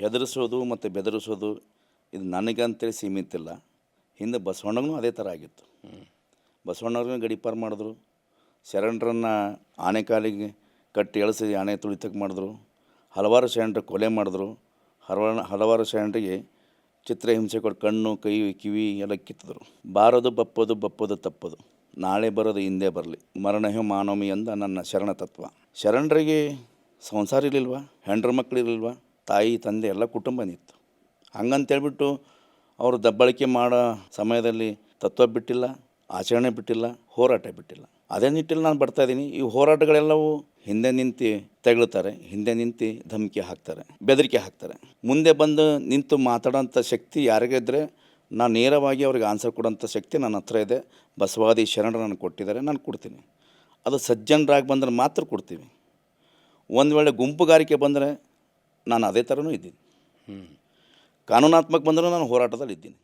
ಹೆದರಿಸೋದು ಮತ್ತು ಬೆದರಿಸೋದು ಇದು ನನಗಂತೇಳಿ ಸೀಮಿತ ಇಲ್ಲ ಹಿಂದೆ ಬಸವಣ್ಣಗೂ ಅದೇ ಥರ ಆಗಿತ್ತು. ಬಸವಣ್ಣವ್ರನ್ನ ಗಡಿಪಾರು ಮಾಡಿದ್ರು. ಶರಣರನ್ನು ಆನೆಕಾಲಿಗೆ ಕಟ್ಟಿ ಎಳಸಿ ಆನೆ ತುಳಿತಕ್ಕೆ ಮಾಡಿದ್ರು. ಹಲವಾರು ಶರಣರು ಕೊಲೆ ಮಾಡಿದ್ರು. ಹಲವಾರು ಹಲವಾರು ಶರಣರಿಗೆ ಚಿತ್ರಹಿಂಸೆ ಕೊಟ್ಟು ಕಣ್ಣು, ಕೈ, ಕಿವಿ ಎಲ್ಲ ಕಿತ್ತಿದ್ರು. ಬಾರದು ಬಪ್ಪದು ಬಪ್ಪದು, ತಪ್ಪದು. ನಾಳೆ ಬರೋದು, ಹಿಂದೆ ಬರಲಿ. ಮರಣಹ್ಯ ಮಾನವಮಿ ಅಂದ ನನ್ನ ಶರಣ ತತ್ವ. ಶರಣರಿಗೆ ಸಂಸಾರ ಇರಲಿಲ್ವಾ? ಹೆಂಡ್ರ ಮಕ್ಕಳಿರಲಿಲ್ವಾ ತಾಯಿ, ತಂದೆ ಎಲ್ಲ ಕುಟುಂಬ ಕುಟುಂಬನಿತ್ತು. ಹಂಗಂತೇಳ್ಬಿಟ್ಟು ಅವರು ದಬ್ಬಳಿಕೆ ಮಾಡೋ ಸಮಯದಲ್ಲಿ ತತ್ವ ಬಿಟ್ಟಿಲ್ಲ, ಆಚರಣೆ ಬಿಟ್ಟಿಲ್ಲ, ಹೋರಾಟ ಬಿಟ್ಟಿಲ್ಲ. ಅದೇ ನಿಟ್ಟಿನಲ್ಲಿ ನಾನು ಬರ್ತಾ ಇದ್ದೀನಿ. ಈ ಹೋರಾಟಗಳೆಲ್ಲವೂ ಹಿಂದೆ ನಿಂತು ತೆಗಳುತ್ತಾರೆ ಹಿಂದೆ ನಿಂತು ಧಮಕಿ ಹಾಕ್ತಾರೆ, ಬೆದರಿಕೆ ಹಾಕ್ತಾರೆ. ಮುಂದೆ ಬಂದು ನಿಂತು ಮಾತಾಡೋಂಥ ಶಕ್ತಿ ಯಾರಿಗಿದ್ರೆ ನಾನು ನೇರವಾಗಿ ಅವ್ರಿಗೆ ಆನ್ಸರ್ ಕೊಡೋಂಥ ಶಕ್ತಿ ನನ್ನ ಹತ್ರ ಇದೆ. ಬಸವಾದಿ ಶರಣರು ನನಗೆ ಕೊಟ್ಟಿದ್ದಾರೆ, ನಾನು ಕೊಡ್ತೀನಿ. ಅದು ಸಜ್ಜನರಾಗಿ ಬಂದರೆ ಮಾತ್ರ ಕೊಡ್ತೀವಿ. ಒಂದು ವೇಳೆ ಗುಂಪುಗಾರಿಕೆ ಬಂದರೆ ನಾನು ಅದೇ ಥರನೂ ಇದ್ದೀನಿ. ಕಾನೂನಾತ್ಮಕ ಬಂದರೂ ನಾನು ಹೋರಾಟದಲ್ಲಿ ಇದ್ದೀನಿ.